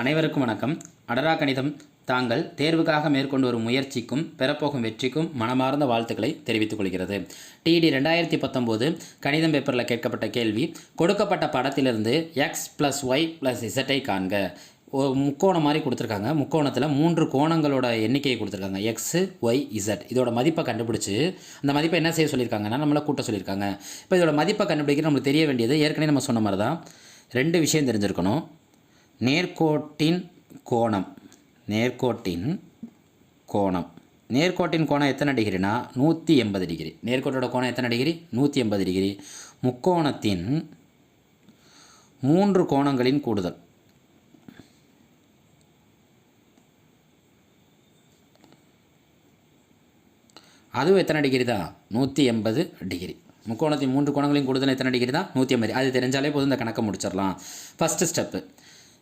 அனைவருக்கும் வணக்கம். அடரா கணிதம் தாங்கள் தேர்வுக்காக மேற்கொண்டு வரும் முயற்சிக்கும் பெறப்போகும் வெற்றிக்கும் மனமார்ந்த வாழ்த்துக்களை தெரிவித்துக் கொள்கிறது. டிடி ரெண்டாயிரத்தி பத்தொம்போது கணிதம் பேப்பரில் கேட்கப்பட்ட கேள்வி கொடுக்கப்பட்ட படத்திலிருந்து எக்ஸ் ப்ளஸ் ஒய் ப்ளஸ் இசட்டை காண்க. ஒரு முக்கோணம் மாதிரி கொடுத்துருக்காங்க. முக்கோணத்தில் மூன்று கோணங்களோட எண்ணிக்கையை கொடுத்துருக்காங்க. எக்ஸு ஒய் இசட் இதோட மதிப்பை கண்டுபிடிச்சி அந்த மதிப்பை என்ன செய்ய சொல்லியிருக்காங்கன்னா நம்மளை கூட்ட சொல்லியிருக்காங்க. இப்போ இதோட மதிப்பை கண்டுபிடிக்க நம்மளுக்கு தெரிய வேண்டியது ஏற்கனவே நம்ம சொன்ன மாதிரி தான் ரெண்டு விஷயம் தெரிஞ்சிருக்கணும். நேர்கோட்டின் கோணம். நேர்கோட்டின் கோணம். நேர்கோட்டின் கோணம் எத்தனை டிகிரினா நூற்றி எண்பது டிகிரி. நேர்கோட்டோட கோணம் எத்தனை டிகிரி? நூற்றி எண்பது டிகிரி. முக்கோணத்தின் மூன்று கோணங்களின் கூடுதல். அதுவும் எத்தனை டிகிரி தான் நூற்றி எண்பது டிகிரி. முக்கோணத்தின் மூன்று கோணங்களையும் கூடுதல் எத்தனை டிகிரி தான் நூற்றி எண்பது. அது தெரிஞ்சாலே போதும். இந்த கணக்கை முடிச்சிடலாம். ஃபஸ்ட்டு ஸ்டெப்பு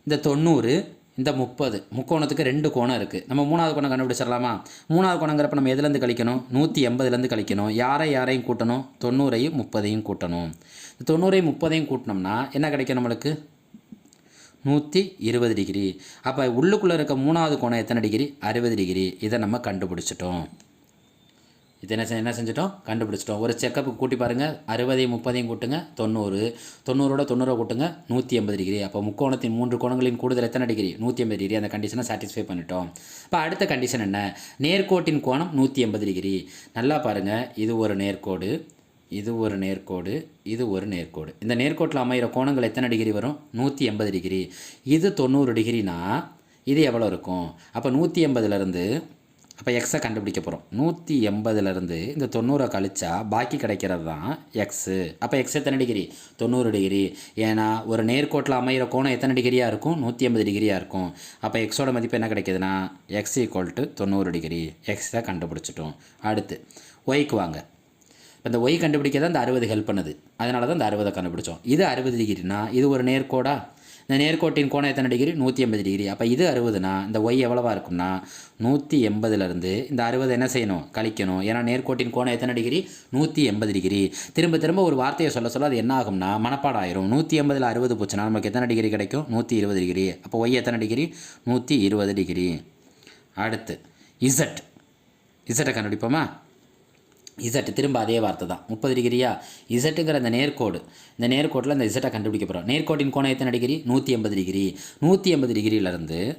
இந்த தொண்ணூறு இந்த முப்பது முக்கோணத்துக்கு ரெண்டு கோணம் இருக்குது நம்ம மூணாவது கோணம் கண்டுபிடிச்சிடலாமா? மூணாவது கோணங்கிறப்ப நம்ம எதுலேருந்து கழிக்கணும்? நூற்றி எண்பதுலேருந்து கழிக்கணும். யாரை யாரையும் கூட்டணும்? தொண்ணூறையும் முப்பதையும் கூட்டணும். இந்த தொண்ணூறையும் முப்பதையும் கூட்டினோம்னா என்ன கிடைக்கும் நம்மளுக்கு? நூற்றி இருபது டிகிரி. அப்போ உள்ளுக்குள்ளே இருக்க மூணாவது கோணம் எத்தனை டிகிரி? அறுபது டிகிரி. இதை நம்ம கண்டுபிடிச்சிட்டோம். இது என்ன என்ன செஞ்சிட்டோம்? கண்டுபிடிச்சிட்டோம். ஒரு செக்கப்புக்கு கூட்டி பாருங்கள் அறுபதையும் முப்பதையும் கூட்டுங்க. தொண்ணூறு. தொண்ணூறோட தொண்ணூறை கூட்டுங்க. நூற்றி எண்பது டிகிரி அப்போ முக்கோணத்தின் மூன்று கோணங்களின் கூடுதல் எத்தனை டிகிரி நூற்றி எண்பது டிகிரி அந்த கண்டிஷனை சாட்டிஸ்ஃபை பண்ணிட்டோம். இப்போ அடுத்த கண்டிஷன் என்ன? நேர்கோட்டின் கோணம் நூற்றி எண்பது டிகிரி நல்லா பாருங்கள் இது ஒரு நேர்கோடு. இது ஒரு நேர்கோடு. இது ஒரு நேர்கோடு. இந்த நேர்கோட்டில் அமைகிற கோணங்கள் எத்தனை டிகிரி வரும்? நூற்றி எண்பது டிகிரி இது தொண்ணூறு டிகிரினா இது எவ்வளோ இருக்கும்? அப்போ நூற்றி எண்பதுலேருந்து அப்போ எக்ஸை கண்டுபிடிக்க போகிறோம் நூற்றி எண்பதுலேருந்து இந்த தொண்ணூறை கழிச்சா பாக்கி கிடைக்கிறது தான் எக்ஸு அப்போ எக்ஸ் எத்தனை டிகிரி தொண்ணூறு டிகிரி ஏன்னா ஒரு நேர்கோட்டில் அமைகிற கோணம் எத்தனை டிகிரியாக இருக்கும்? நூற்றி எண்பது டிகிரியாக இருக்கும். அப்போ எக்ஸோட மதிப்பு என்ன கிடைக்கிதுன்னா எக்ஸ் ஈக்குவல் டு தொண்ணூறு டிகிரி எக்ஸை கண்டுபிடிச்சிட்டோம். அடுத்து ஒய்க்கு வாங்க. இப்போ இந்த ஒய் கண்டுபிடிக்க தான் இந்த அறுபது ஹெல்ப் பண்ணுது. அதனால தான் இந்த அறுபதை கண்டுபிடிச்சோம். இது அறுபது டிகிரினா இது ஒரு நேர்கோடா? இந்த நேர்கோட்டின் கோணம் எத்தனை டிகிரி நூற்றி எண்பது டிகிரி அப்போ இது அறுபதுனா இந்த ஒய் எவ்வளவா இருக்கும்னா நூற்றி எண்பதுலேருந்து இந்த அறுபது என்ன செய்யணும்? கழிக்கணும். ஏன்னா நேர்கோட்டின் கோணம் எத்தனை டிகிரி நூற்றி எண்பது டிகிரி திரும்ப திரும்ப ஒரு வார்த்தையை சொல்ல சொல்ல அது என்ன ஆகும்னா மனப்பாடம் ஆயிரும் நூற்றி எண்பதில் அறுபது போச்சுன்னா நமக்கு எத்தனை டிகிரி கிடைக்கும்? நூற்றி இருபது டிகிரி அப்போ ஒய் எத்தனை டிகிரி நூற்றி இருபது டிகிரி அடுத்து இசட் இசட்டை கண்டுபிடிப்போமா? இசட் திரும்ப அதே வார்த்தை தான். முப்பது டிகிரியா? இசட்டுங்கிற அந்த நேர்கோடு இந்த நேர்கோட்டில் இந்த இசட்டை கண்டுபிடிக்க போகிறோம் நேர்கோட்டின் கோணம் எத்தனை டிகிரி? நூற்றி எண்பது டிகிரி. நூற்றி எண்பது டிகிரியிலேருந்து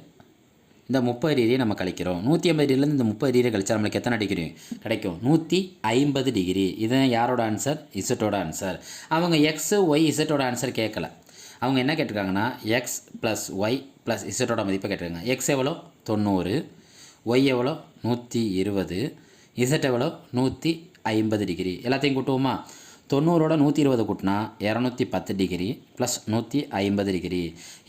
இந்த முப்பது டிகிரியை நம்ம கழிக்கிறோம். நூற்றி ஐம்பது டிகிரிலேருந்து இந்த முப்பது டிகிரி கழிச்சா நம்மளுக்கு எத்தனை டிகிரி கிடைக்கும்? நூற்றி ஐம்பது டிகிரி. இதுதான் யாரோட ஆன்சர் இசட்டோட ஆன்சர் அவங்க எக்ஸு ஒய் இசட்டோட ஆன்சர் கேட்கல. அவங்க என்ன கேட்டிருக்காங்கன்னா எக்ஸ் ப்ளஸ் ஒய் ப்ளஸ் இசட்டோட மதிப்பை கேட்டிருக்காங்க. எக்ஸ் எவ்வளோ? தொண்ணூறு. ஒய் எவ்வளோ? நூற்றி இருபது. இசட் எவ்வளோ? நூற்றி ஐம்பது டிகிரி. எல்லாத்தையும் கூட்டுவோமா? தொண்ணூறோட நூற்றி இருபது கூட்டினா இரநூத்தி பத்து டிகிரி ப்ளஸ் நூற்றி ஐம்பது டிகிரி.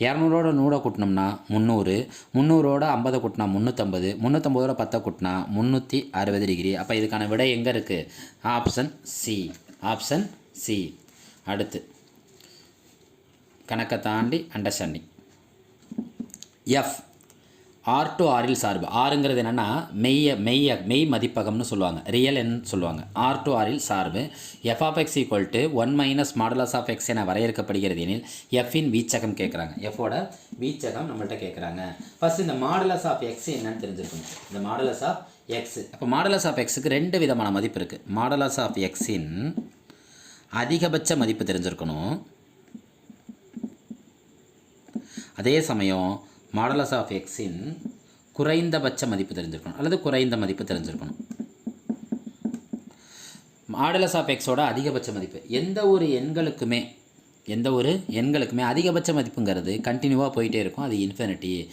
இரநூறோட நூறை கூட்டினோம்னா முந்நூறு முந்நூறோட ஐம்பதை கூட்டினா முந்நூற்றம்பது முந்நூற்றம்பதோட பத்தை கூட்டினா முந்நூற்றி அறுபது டிகிரி. அப்போ இதுக்கான விடை எங்கே இருக்குது ஆப்ஷன் சி ஆப்ஷன் சி அடுத்து கணக்கை தாண்டி அண்டர்ஸ்டாண்டிங் எஃப் ஆர் டு ஆரில் சார்பு. ஆறுங்கிறது என்னென்னா மெய்ய மெய்ய மெய் மதிப்பகம்னு சொல்லுவாங்க. ரியல் எண் சொல்லுவாங்க. ஆர் டு ஆரில் சார்பு. F of X equal to one minus modulus of X என வரையறுக்கப்படுகிறது எனில் எஃப்பின் வீச்சகம் கேட்குறாங்க. எஃபோட வீச்சகம் நம்மள்கிட்ட கேட்குறாங்க. ஃபர்ஸ்ட் இந்த மாடலஸ் ஆஃப் எக்ஸ் என்னன்னு தெரிஞ்சுக்கணும். இந்த மாடலஸ் ஆஃப் எக்ஸ் அப்போ மாடலஸ் ஆஃப் எக்ஸுக்கு ரெண்டு விதமான மதிப்பு இருக்குது மாடலஸ் ஆஃப் எக்ஸின் அதிகபட்ச மதிப்பு தெரிஞ்சிருக்கணும். அதே சமயம் மாடலஸ் ஆஃப் எக்ஸின் குறைந்தபட்ச மதிப்பு தெரிஞ்சிருக்கணும். அல்லது குறைந்த மதிப்பு தெரிஞ்சிருக்கணும். மாடலஸ் ஆஃப் எக்ஸோட அதிகபட்ச மதிப்பு. எந்த ஒரு எண்களுக்குமே எந்த ஒரு எண்களுக்குமே அதிகபட்ச மதிப்புங்கிறது கண்டினியூவாக போயிட்டே இருக்கும். அது இன்ஃபினிட்டி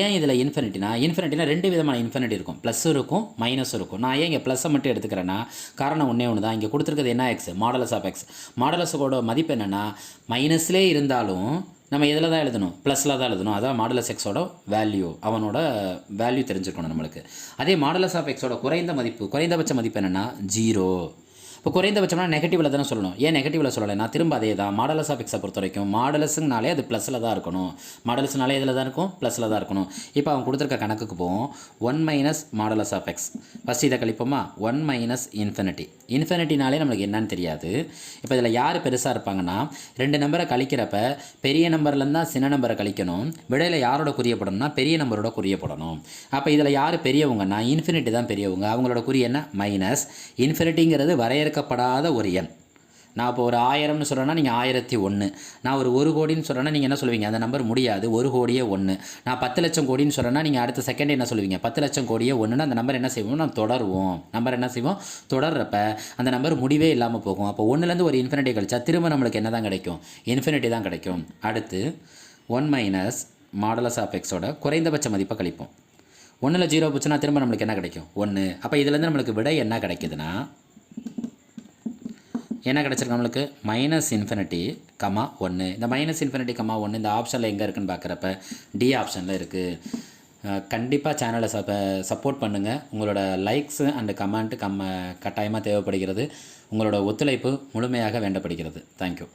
ஏன் இதில் இன்ஃபினிட்டினா இன்ஃபினிட்டினா ரெண்டு விதமான இன்ஃபினிட்டி இருக்கும். ப்ளஸ் இருக்கும் மைனஸ் இருக்கும். நான் ஏன் இங்கே ப்ளஸ்ஸை மட்டும் எடுத்துக்கிறேன்னா காரணம் ஒன்றே ஒன்று தான் இங்கே கொடுத்துருக்கிறது என்ன எக்ஸ் மாடலஸ் ஆஃப் எக்ஸ் மாடலஸோட மதிப்பு என்னென்னா மைனஸ்லேயே இருந்தாலும் நம்ம எதில் தான் எழுதணும்? ப்ளஸில் தான் எழுதணும். அதான் மாடலஸ் எக்ஸோட வேல்யூ அவனோட வேல்யூ தெரிஞ்சுக்கணும் நம்மளுக்கு. அதே மாடலஸ் ஆஃப் எக்ஸோட குறைந்த மதிப்பு குறைந்தபட்ச மதிப்பு என்னென்னா ஜீரோ இப்போ குறைந்தபட்சம்னா நெகட்டிவில் தானே சொல்லணும். ஏன் நெகட்டிவில் சொல்லலை? நான் திரும்ப அதே தான் மாடலஸ் ஆஃப் எக்ஸை பொறுத்த வரைக்கும் மாடலஸுங்கனாலே அது ப்ளஸில் தான் இருக்கணும். மாடலஸ்னாலே இதில் தான் இருக்கும் ப்ளஸில் தான் இருக்கணும். இப்போ அவன் கொடுத்துருக்க கணக்குக்கு போவோம். One minus modulus of X first இதை கழிப்போமா? ஒன் மைனஸ் இன்ஃபினிட்டி இன்ஃபினிட்டினாலே நம்மளுக்கு என்னன்னு தெரியாது. இப்போ இதில் யார் பெருசாக இருப்பாங்கன்னா ரெண்டு நம்பரை கழிக்கிறப்ப பெரிய நம்பர்லேருந்து தான் சின்ன நம்பரை கழிக்கணும். விடையில் யாரோட குறியப்படணும்னா பெரிய நம்பரோட குறியப்படணும். அப்போ இதில் யார் பெரியவங்கன்னா இன்ஃபினிட்டி தான் பெரியவங்க. அவங்களோட குறி என்ன? மைனஸ் இன்ஃபினிட்டிங்கிறது தேர்ந்தெடுக்கப்படாத ஒரு எண். நான் இப்போ ஒரு ஆயிரம்னு சொல்கிறேன்னா நீங்கள் ஆயிரத்தி ஒன்று நான் ஒரு ஒரு கோடின்னு சொல்கிறேன்னா நீங்கள் என்ன சொல்லுவீங்க? அந்த நம்பர் முடியாது. ஒரு கோடியே ஒன்று நான் பத்து லட்சம் கோடின்னு சொல்கிறேன்னா நீங்கள் அடுத்த செகண்ட் என்ன சொல்லுவீங்க? பத்து லட்சம் கோடியே ஒன்றுனா அந்த நம்பர் என்ன செய்வோம்? நம்ம தொடருவோம். நம்பர் என்ன செய்வோம்? தொடர்றப்ப அந்த நம்பர் முடிவே இல்லாமல் போகும். அப்போ ஒன்றுலேருந்து ஒரு இன்ஃபினிட்டி கழிச்சா திரும்ப நம்மளுக்கு என்ன தான் கிடைக்கும்? இன்ஃபினிட்டி தான் கிடைக்கும். அடுத்து ஒன் மைனஸ் மாடலஸ் ஆஃப் எக்ஸோட குறைந்தபட்ச மதிப்பை கழிப்போம். ஒன்றில் ஜீரோ போச்சுன்னா திரும்ப நம்மளுக்கு என்ன கிடைக்கும்? ஒன்று அப்போ இதுலேருந்து நம்மளுக்கு விடை என்ன கிடைக்குதுன்னா என்ன கிடச்சிருக்கு நம்மளுக்கு? மைனஸ் இன்ஃபினிட்டி கமா ஒன்று இந்த மைனஸ் இன்ஃபினிட்டி கமா ஒன்று இந்த ஆப்ஷனில் எங்கே இருக்குன்னு பார்க்குறப்ப டி ஆப்ஷனில் இருக்குது கண்டிப்பாக சேனலை சப்ப சப்போர்ட் பண்ணுங்கள் உங்களோட லைக்ஸு அண்டு கமெண்ட்டு கம்ம கட்டாயமாக தேவைப்படுகிறது. உங்களோட ஒத்துழைப்பு முழுமையாக வேண்டப்படுகிறது. தேங்க்யூ